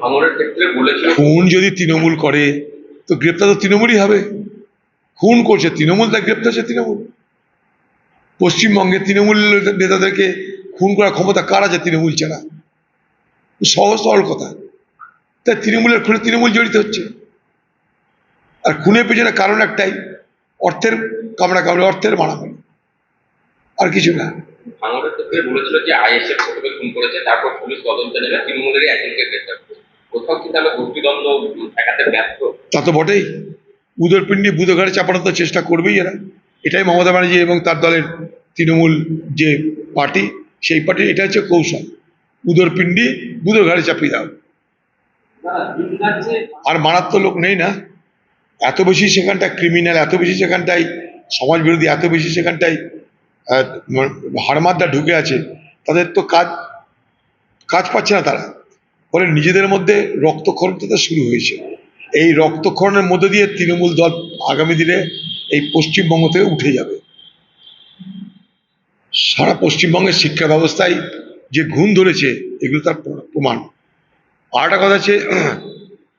ভাঙনের ক্ষেত্রে বলেছিল খুন যদি তৃণমূল করে তো গ্রেপ্তার তো তৃণমূলই হবে। খুন করছে তৃণমূল তাই গ্রেপ্তার হচ্ছে তৃণমূল। পশ্চিমবঙ্গে তৃণমূল নেতাদেরকে খুন করার ক্ষমতা কার আছে তৃণমূল ছাড়া সহজ সরল কথা। তাই তৃণমূলের খুনে তৃণমূল জড়িত হচ্ছে। আর খুনের পেছনে কারণ একটাই অর্থের কামড়া কামড়ে অর্থের মারামারি। আর কিছু না। ভাঙনের ক্ষেত্রে বলেছিল যে আইএসএফ খুন করেছে তারপর পুলিশ তদন্তে নেবে তৃণমূলেরই একজনকে গ্রেপ্তার কোথাও কি তাহলে গোষ্ঠীদ্বন্দ্ব ঠেকাতে ব্যর্থ? তা তো বটেই। উদরপিণ্ডি বুধঘাড়ে চাপানোর তো চেষ্টা করবেই এরা। এটাই মমতা ব্যানার্জি এবং তার দলের তৃণমূল যে পার্টি সেই পার্টির এটা হচ্ছে কৌশল। উদরপিণ্ডি বুধঘাড়ে চাপিয়ে দাও। আর তো লোক নেই না? এত বেশি সেখানটায় ক্রিমিনাল এত বেশি সেখানটায় সমাজ বিরোধী এত বেশি সেখানটায় আহ, ঢুকে আছে তাদের তো কাজ কাজ পাচ্ছে না তারা। ফলে নিজেদের মধ্যে রক্তক্ষরণ তো শুরু হয়েছে। এই রক্তক্ষরণের মধ্যে দিয়ে তৃণমূল দল আগামী দিনে এই পশ্চিমবঙ্গ থেকে উঠে যাবে। সারা পশ্চিমবঙ্গের শিক্ষা ব্যবস্থায় যে ঘুম ধরেছে, এগুলো তার প্রমাণ। আর একটা কথা হচ্ছে,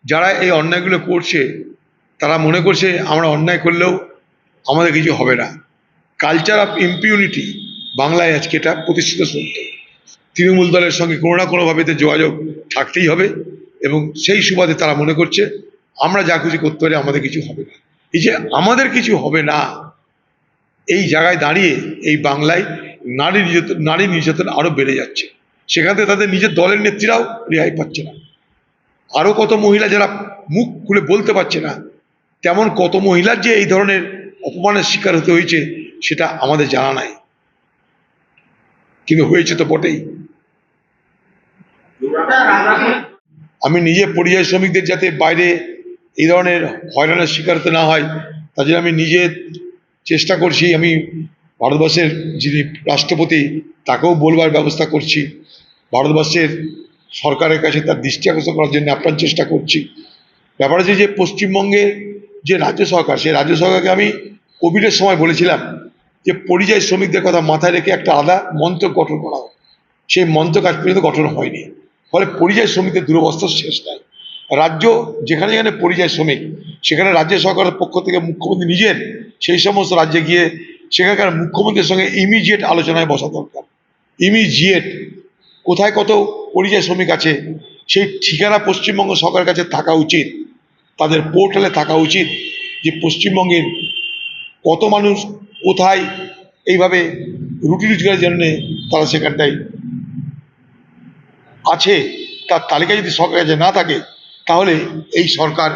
যারা এই অন্যায়গুলো করছে, তারা মনে করছে, আমরা অন্যায় করলেও আমাদের কিছু হবে না। কালচার অফ ইম্পিউনিটি বাংলায় আজকে এটা প্রতিষ্ঠিত সত্য। তৃণমূল দলের সঙ্গে কোনো না কোনোভাবে এতে যোগাযোগ থাকতেই হবে এবং সেই সুবাদে তারা মনে করছে, আমরা যা খুশি করতে পারি, আমাদের কিছু হবে না। এই যে আমাদের কিছু হবে না, এই জায়গায় দাঁড়িয়ে, এই বাংলায় নারী নির্যাতন নারী নির্যাতন আরও বেড়ে যাচ্ছে। সেখান তাদের নিজের দলের নেত্রীরাও রেহাই পাচ্ছে না। আরও কত মহিলা যারা মুখ খুলে বলতে পারছে না, তেমন কত মহিলার যে এই ধরনের অপমানের শিকার হতে হয়েছে, সেটা আমাদের জানা নাই। কিন্তু হয়েছে তো বটেই। আমি নিজে পরিযায়ী শ্রমিকদের যাতে বাইরে এই ধরনের হয়রানের শিকার না হয়, তার জন্য আমি নিজে চেষ্টা করছি, আমি ভারতবর্ষের যিনি রাষ্ট্রপতি, তাকেও বলবার ব্যবস্থা করছি। ভারতবর্ষের সরকারের কাছে তার দৃষ্টি আকর্ষণ করার জন্য আপ্রাণ চেষ্টা করছি। ব্যাপার হচ্ছে যে, পশ্চিমবঙ্গে যে রাজ্য সরকার, সেই রাজ্য সরকারকে আমি কোভিডের সময় বলেছিলাম যে, পরিযায়ী শ্রমিকদের কথা মাথায় রেখে একটা আলাদা মন্ত্রক গঠন করা হোক। সেই মন্ত্রক আজ পর্যন্ত গঠন হয়নি। ফলে পরিযায়ী শ্রমিকদের দুরবস্থা শেষ নাই। রাজ্য যেখানে যেখানে পরিযায়ী শ্রমিক, সেখানে রাজ্য সরকারের পক্ষ থেকে মুখ্যমন্ত্রী নিজের সেই সমস্ত রাজ্যে গিয়ে সেখানকার মুখ্যমন্ত্রীর সঙ্গে ইমিডিয়েট আলোচনায় বসা দরকার। ইমিডিয়েট কোথায় কত পরিযায়ী শ্রমিক আছে, সেই ঠিকানা পশ্চিমবঙ্গ সরকারের কাছে থাকা উচিত। তাদের পোর্টালে থাকা উচিত যে পশ্চিমবঙ্গের কত মানুষ কোথায়, এইভাবে রুটি রোজগারের জন্যে তারা সেখানটায় আছে, তার তালিকা যদি সরকারের কাছে না থাকে, তাহলে এই সরকার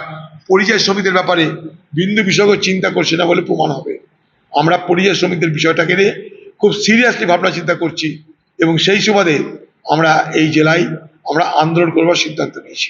পরিযায়ী শ্রমিকদের ব্যাপারে বিন্দু বিষয়কে চিন্তা করছে না বলে প্রমাণ হবে। আমরা পরিযায়ী শ্রমিকদের বিষয়টাকে নিয়ে খুব সিরিয়াসলি ভাবনা চিন্তা করছি এবং সেই সুবাদে আমরা এই জেলায় আমরা আন্দোলন করবার সিদ্ধান্ত নিয়েছি।